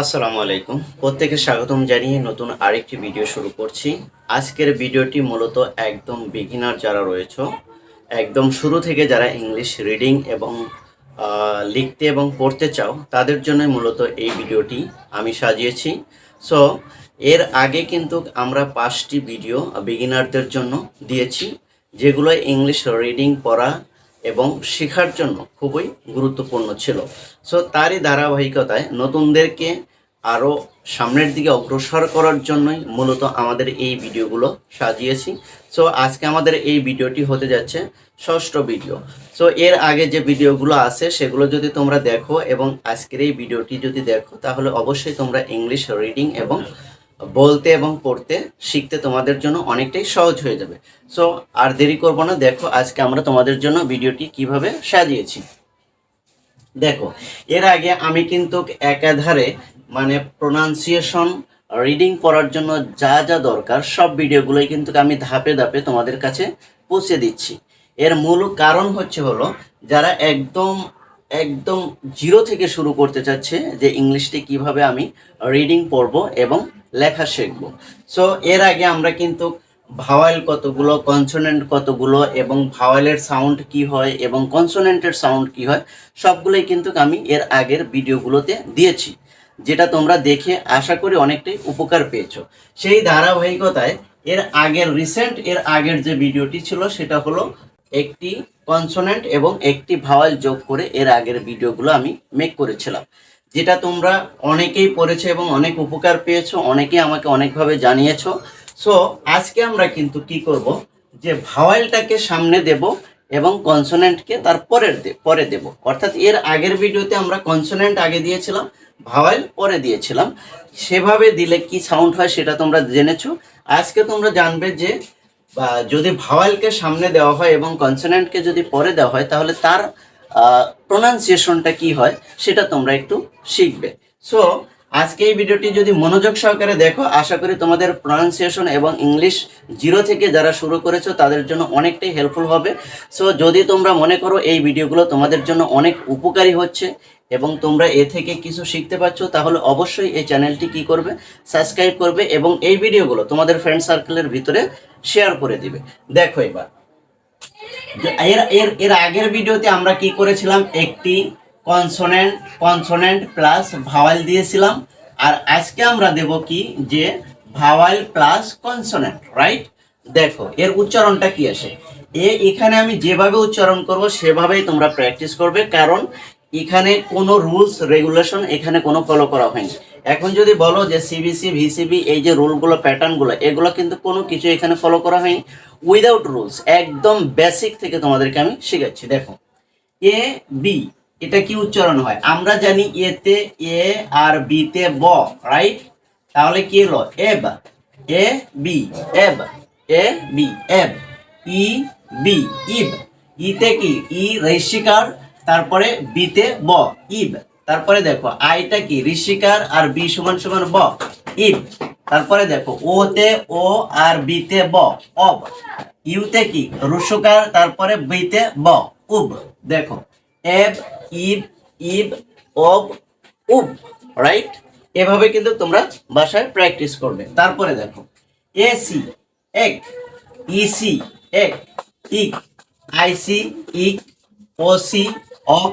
আসসালামু আলাইকুম। প্রত্যেকে স্বাগতম জানিয়ে নতুন আরেকটি ভিডিও শুরু করছি। আজকের ভিডিওটি মূলত একদম বিগিনার যারা রয়েছে, একদম শুরু থেকে যারা ইংলিশ রিডিং এবং লিখতে এবং পড়তে চাও, তাদের জন্যই মূলত এই ভিডিওটি আমি সাজিয়েছি। সো এর আগে কিন্তু আমরা পাঁচটি ভিডিও বিগিনারদের জন্য দিয়েছি, যেগুলো ইংলিশ রিডিং পড়া এবং শেখার জন্য খুবই গুরুত্বপূর্ণ ছিল। সো তারই ধারাবাহিকতায় নতুনদেরকে আরও সামনের দিকে অগ্রসর করার জন্যই মূলত আমাদের এই ভিডিওগুলো সাজিয়েছি। সো আজকে আমাদের এই ভিডিওটি হতে যাচ্ছে ষষ্ঠ ভিডিও। সো এর আগে যে ভিডিওগুলো আছে, সেগুলো যদি তোমরা দেখো এবং আজকের এই ভিডিওটি যদি দেখো, তাহলে অবশ্যই তোমরা ইংলিশ রিডিং এবং বলতে এবং পড়তে শিখতে তোমাদের জন্য অনেকটাই সহজ হয়ে যাবে। সো আর দেরি করব না, দেখো আজকে আমরা তোমাদের জন্য ভিডিওটি কীভাবে সাজিয়েছি। দেখো, এর আগে আমি কিন্তু একাধারে মানে প্রোনাউন্সিয়েশন রিডিং পড়ার জন্য যা যা দরকার, সব ভিডিওগুলোই কিন্তু আমি ধাপে ধাপে তোমাদের কাছে পৌঁছে দিচ্ছি। এর মূল কারণ হচ্ছে হলো, যারা একদম একদম জিরো থেকে শুরু করতে চাচ্ছে যে ইংলিশটি কীভাবে আমি রিডিং পড়ব এবং লেখা শিখব। সো এর আগে আমরা কিন্তু ভাওয়াল কতগুলো কনসোনেন্ট কতগুলো এবং ভাওয়ালের সাউন্ড কি হয় এবং কনসোনেন্টের সাউন্ড কি হয়, সবগুলোই কিন্তু আমি এর আগের ভিডিওগুলোতে দিয়েছি, যেটা তোমরা দেখে আশা করি অনেকটাই উপকার পেয়েছ। সেই ধারাবাহিকতায় এর আগের রিসেন্ট এর আগের যে ভিডিওটি ছিল, সেটা হলো একটি কনসোনেন্ট এবং একটি ভাওয়াল যোগ করে এর আগের ভিডিওগুলো আমি মেক করেছিলাম। যেটা তোমরা অনেকেই পড়েছো এবং অনেক উপকার পেয়েছ, অনেকেই আমাকে অনেকভাবে জানিয়েছো। সো আজকে আমরা কিন্তু কি করব? যে ভাওয়ালটাকে সামনে দেব এবং কনসোনেন্টকে তার পরের পরে দেব। অর্থাৎ এর আগের ভিডিওতে আমরা কনসোনেন্ট আগে দিয়েছিলাম, ভাওয়াল পরে দিয়েছিলাম। সেভাবে দিলে কি সাউন্ড হয় সেটা তোমরা জেনেছো। আজকে তোমরা জানবে যে বা যদি ভাওয়ালকে সামনে দেওয়া হয় এবং কনসোনেন্টকে যদি পরে দেওয়া হয়, তাহলে তার প্রোনাউন্সিয়েশনটা কি হয়, সেটা তোমরা একটু শিখবে। সো আজকে এই ভিডিওটি যদি মনোযোগ সহকারে দেখো, আশা করি তোমাদের প্রোনাউন্সিয়েশন এবং ইংলিশ জিরো থেকে যারা শুরু করেছ, তাদের জন্য অনেকটাই হেল্পফুল হবে। সো যদি তোমরা মনে করো এই ভিডিওগুলো তোমাদের জন্য অনেক উপকারী হচ্ছে এবং তোমরা এ থেকে কিছু শিখতে পারছ, তাহলে অবশ্যই এই চ্যানেলটি কি করবে? সাবস্ক্রাইব করবে এবং এই ভিডিওগুলো তোমাদের ফ্রেন্ড সার্কেলের ভিতরে শেয়ার করে দিবে। দেখো এবার। এর এর এর আগের ভিডিওতে আমরা কি করেছিলাম? একটি কনসোনেন্ট কনসোনেন্ট প্লাস ভাওয়াল দিয়েছিলাম। আর আজকে আমরা দেব কি? যে ভাওয়াল প্লাস কনসোনেন্ট রাইট দেখো, এর উচ্চারণটা কি আসে? এ এখানে আমি যেভাবে উচ্চারণ করব, সেভাবেই তোমরা প্র্যাকটিস করবে। কারণ এখানে কোনো রুলস রেগুলেশন এখানে কোনো ফলো করা হয়নি। এখন যদি বলো যে সিবিসি ভিসিবি এই যে রুলগুলো প্যাটার্নগুলো এগুলো কিন্তু কোনো কিছু এখানে ফলো করা হয়নি। উইদাউট রুলস একদম বেসিক থেকে তোমাদেরকে আমি শিখাচ্ছি। দেখো এ বি এটা কি উচ্চারণ হয়? আমরা জানি এতে এ আর বিতে ব রাইট তাহলে কি হলো এব, এ বি, এব, এ বি, এব, ই বি, ইব। ইতে কি? ই ঋষিকার, তারপরে বিতে ব, ইব। তারপরে দেখো, আইটা কি? ঋষিকার আর বি সমান সমান ব, ইব। তারপরে দেখো ও তে ও আর বিতে ব, অব। ইউতে কি? রুসুকার তারপরে বিতে ব, উব। দেখো এব, ইব ইব, অব, উব রাইট এভাবে কিন্তু তোমরা বাসায় প্র্যাকটিস করবে। তারপরে দেখো, এসি, এক, ইসি, এক, ইক, আইসি, ইক, ওসি অক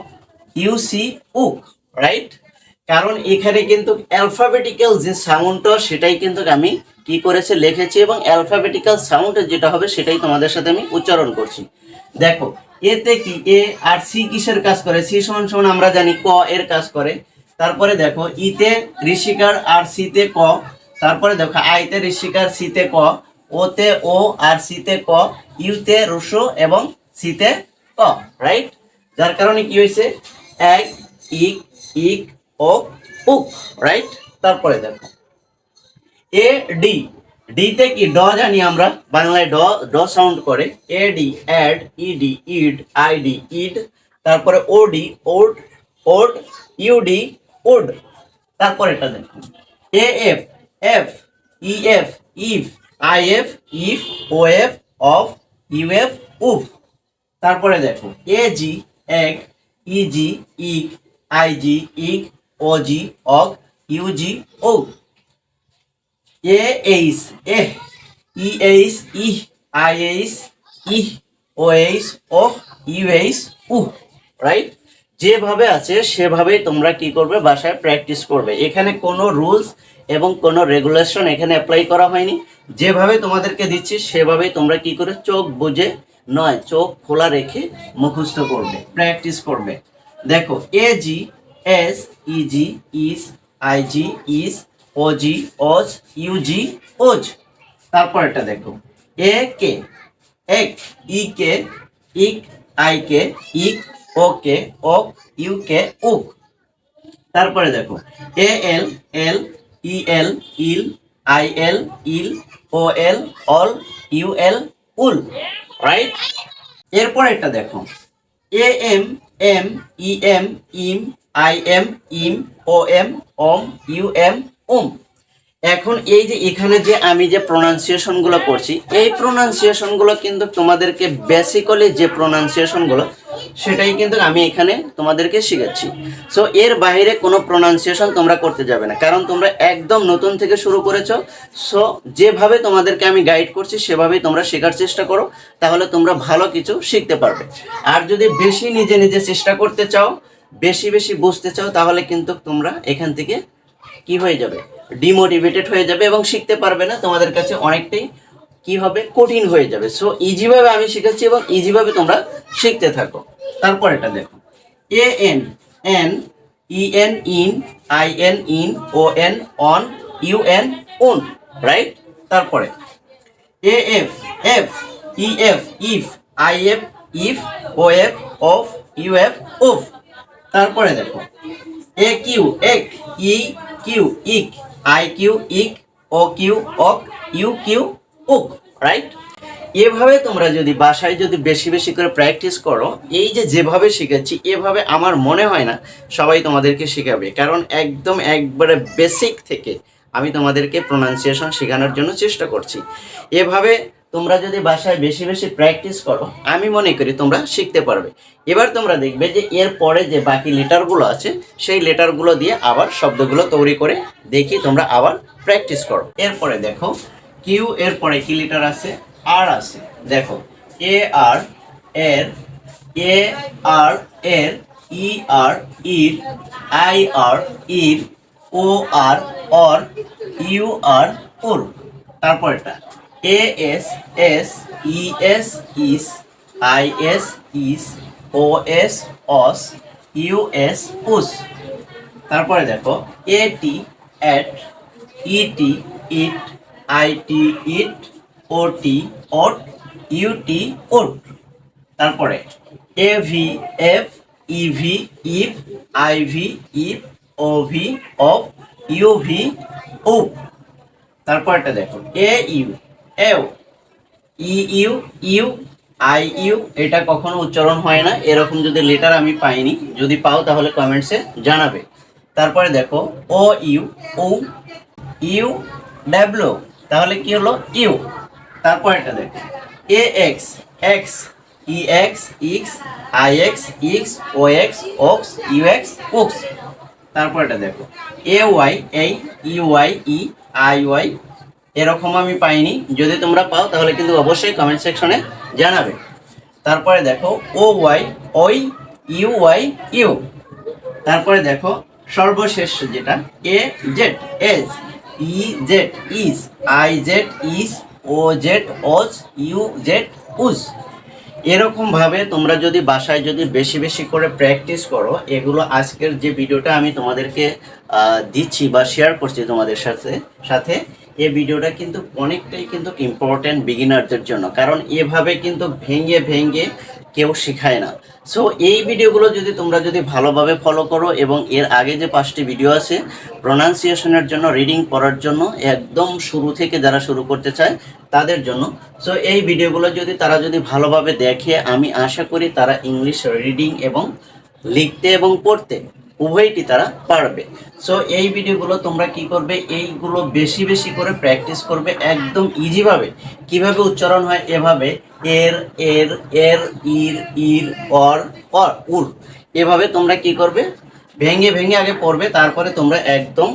ইউসি, উক রাইট কারণ এখানে কিন্তু অ্যালফাবেটিক্যাল যে সাউন্ডটা সেটাই কিন্তু আমি কি করেছে, লিখেছি এবং অ্যালফাবেটিক্যাল সাউন্ড যেটা হবে সেটাই তোমাদের সাথে আমি উচ্চারণ করছি। দেখো, এতে কি? এ আর সি কিসের কাজ করে? সি সমান সমান আমরা জানি ক এর কাজ করে। তারপরে দেখো, ইতে ঋষিকার আর সিতে ক। তারপরে দেখো, আইতে ঋষিকার, সিতে ক। ওতে ও আর সিতে ক। ইউতে রুশো এবং সিতে ক রাইট যার কারণে কি হয়েছে? এক, ইক ইক, ও, উক রাইট তারপরে দেখো এ ডি ডিতে কি ড জানি আমরা? বাংলায় ড ড সাউন্ড করে। A D ad E D ed I D id তারপরে O D od od U D ud তারপরে এটা দেখো A F af E F ef I F if O F of U F uf তারপরে দেখো A জি এক easy ইক I G ig O G og U G O A H, A, E H, E, I H, E, O H, O, U H, U right যেভাবে আছে সেভাবেই তোমরা কি করবে, বাসায় প্র্যাকটিস করবে। এখানে কোনো রুলস এবং কোনো রেগুলেশন এখানে অ্যাপ্লাই করা হয়নি। যেভাবে তোমাদেরকে দিচ্ছি, সেভাবেই তোমরা কি করে চোখ বুঝে নয়, চোখ খোলা রেখে মুখস্থ করবে প্র্যাকটিস করবে। দেখো A G S E G es I G is O G oz U G oz তারপর এটা দেখো। এ কে এক ই কে ইক আই কে ইক ও কে ওক ইউ কে উক তারপরে দেখো। A L L E L el I L il O L ol U L ul right এরপর একটা দেখো A M M E M em I M im O M om U M um এখন এই যে এখানে যে আমি যে প্রোনাউন্সিয়েশনগুলো করছি, এই প্রোনাউন্সিয়েশনগুলো কিন্তু তোমাদেরকে বেসিক্যালি যে প্রোনাউন্সিয়েশনগুলো সেটাই কিন্তু আমি এখানে তোমাদেরকে শিখাচ্ছি। সো এর বাইরে কোনো প্রোনাউন্সিয়েশন তোমরা করতে যাবে না, কারণ তোমরা একদম নতুন থেকে শুরু করেছ। সো যেভাবে তোমাদেরকে আমি গাইড করছি, সেভাবেই তোমরা শেখার চেষ্টা করো, তাহলে তোমরা ভালো কিছু শিখতে পারবে। আর যদি বেশি নিজে নিজে চেষ্টা করতে চাও, বেশি বেশি বুঝতে চাও, তাহলে কিন্তু তোমরা এখান থেকে কি হয়ে যাবে? ডিমোটিভেটেড হয়ে যাবে এবং শিখতে পারবে না। তোমাদের কাছে অনেকটাই কি হবে? কঠিন হয়ে যাবে। সো ইজিভাবে আমি শিখাচ্ছি এবং ইজিভাবে তোমরা শিখতে থাকো। তারপর এটা দেখো। A N N E N en I N in O N on U N un right তারপরে A F F E F ef I F if O F of U F uf তারপরে দেখো A Q ak E Q, ek, I Q, ik, O Q, ok, U Q, uk right এভাবে তোমরা যদি বাসায় যদি বেশি বেশি করে প্র্যাকটিস করো, এই যে যেভাবে শিখাচ্ছি, এভাবে আমার মনে হয় না সবাই তোমাদেরকে শেখাবে। কারণ একদম একবারে বেসিক থেকে আমি তোমাদেরকে প্রোনাউন্সিয়েশন শেখানোর জন্য চেষ্টা করছি। এভাবে তোমরা যদি বাসায় বেশি বেশি প্র্যাকটিস করো, আমি মনে করি তোমরা শিখতে পারবে। এবার তোমরা দেখবে যে এর পরে যে বাকি লেটারগুলো আছে, সেই লেটারগুলো দিয়ে আবার শব্দগুলো তৈরি করে দেখি তোমরা আবার প্র্যাকটিস করো। এরপরে দেখো, কিউ এর পরে কি লেটার আছে? আর আছে। দেখো, এ আর এর, এ আর এর, ই আর ইর, আই আর ইর, ও আর অর, ইউ আর উর তারপর এটা A S as E S es I S is O S os U S us তারপরে দেখো A T at E T et I T it O T ot U T ut তারপরে A V F E V ev I V iv O V of U V O তারপরটা দেখো A U এও, E, U U, I, U, এটা কখনো উচ্চারণ হয় না। এরকম যদি লেটার আমি পাইনি, যদি পাও তাহলে কমেন্টসে জানাবে। তারপরে দেখো, O, U O U W তাহলে কি হলো? ইউ। তারপর এটা দেখো, A, X X, E, X ex I, X ix O, X, ox, U, X ox তারপর এটা দেখো, A, Y ay U Y, E, I, Y এরকম আমি পাইনি। যদি তোমরা পাও, তাহলে কিন্তু অবশ্যই কমেন্ট সেকশনে জানাবে। তারপরে দেখো O Y oy U Y U তারপরে দেখো, সর্বশেষ যেটা A Z ez E Z iz I Z iz O Z oz U Z uz এরকম ভাবে তোমরা যদি বাসায় যদি বেশি বেশি করে প্র্যাকটিস করো, এগুলো আজকের যে ভিডিওটা আমি তোমাদেরকে দিচ্ছি বা শেয়ার করছি তোমাদের সাথে সাথে এই ভিডিওটা কিন্তু অনেকটাই কিন্তু ইম্পর্ট্যান্ট বিগিনারদের জন্য, কারণ এভাবে কিন্তু ভেঙে ভেঙে কেউ শেখায় না। সো এই ভিডিওগুলো যদি তোমরা যদি ভালোভাবে ফলো করো এবং এর আগে যে পাঁচটি ভিডিও আছে প্রোনাউন্সিয়েশনের জন্য রিডিং পড়ার জন্য, একদম শুরু থেকে যারা শুরু করতে চায়, তাদের জন্য। সো এই ভিডিওগুলো যদি তারা যদি ভালোভাবে দেখে, আমি আশা করি তারা ইংলিশ রিডিং এবং লিখতে এবং পড়তে উভয়টি তারা পারবে। সো এই ভিডিওগুলো তোমরা কি করবে? এইগুলো বেশি বেশি করে প্র্যাকটিস করবে একদম ইজিভাবে কীভাবে উচ্চারণ হয়? এভাবে এর এর এর, ইর ইর, অর অর, উর। এভাবে তোমরা কি করবে? ভেঙে ভেঙে আগে পড়বে, তারপরে তোমরা একদম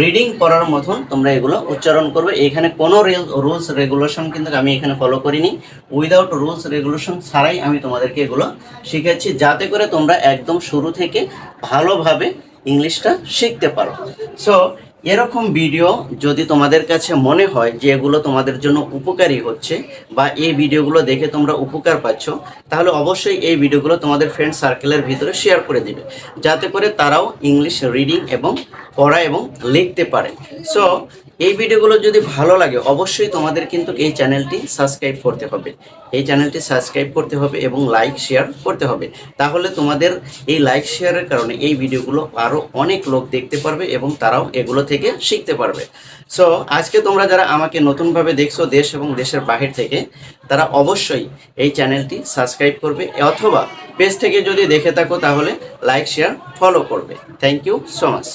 রিডিং করার মতন তোমরা এগুলো উচ্চারণ করবে। এখানে কোনো রুলস রেগুলেশন কিন্তু আমি এখানে ফলো করিনি। উইদাউট রুলস রেগুলেশন ছাড়াই আমি তোমাদেরকে এগুলো শিখেছি যাতে করে তোমরা একদম শুরু থেকে ভালোভাবে ইংলিশটা শিখতে পারো। সো এরকম ভিডিও যদি তোমাদের কাছে মনে হয় যে এগুলো তোমাদের জন্য উপকারী হচ্ছে বা এই ভিডিওগুলো দেখে তোমরা উপকার পাচ্ছ, তাহলে অবশ্যই এই ভিডিওগুলো তোমাদের ফ্রেন্ড সার্কেলের ভিতরে শেয়ার করে দিবে। যাতে করে তারাও ইংলিশ রিডিং এবং পড়া এবং লিখতে পারে। সো এই ভিডিওগুলো যদি ভালো লাগে, অবশ্যই তোমাদের কিন্তু এই চ্যানেলটি সাবস্ক্রাইব করতে হবে। এই চ্যানেলটি সাবস্ক্রাইব করতে হবে এবং লাইক, শেয়ার করতে হবে। তাহলে তোমাদের এই লাইক, শেয়ারের কারণে এই ভিডিওগুলো আরও অনেক লোক দেখতে পারবে এবং তারাও এগুলো থেকে শিখতে পারবে। সো আজকে তোমরা যারা আমাকে নতুনভাবে দেখছ দেশ এবং দেশের বাহির থেকে, তারা অবশ্যই এই চ্যানেলটি সাবস্ক্রাইব করবে অথবা পেজ থেকে যদি দেখে থাকো, তাহলে লাইক, শেয়ার ফলো করবে। Thank you so much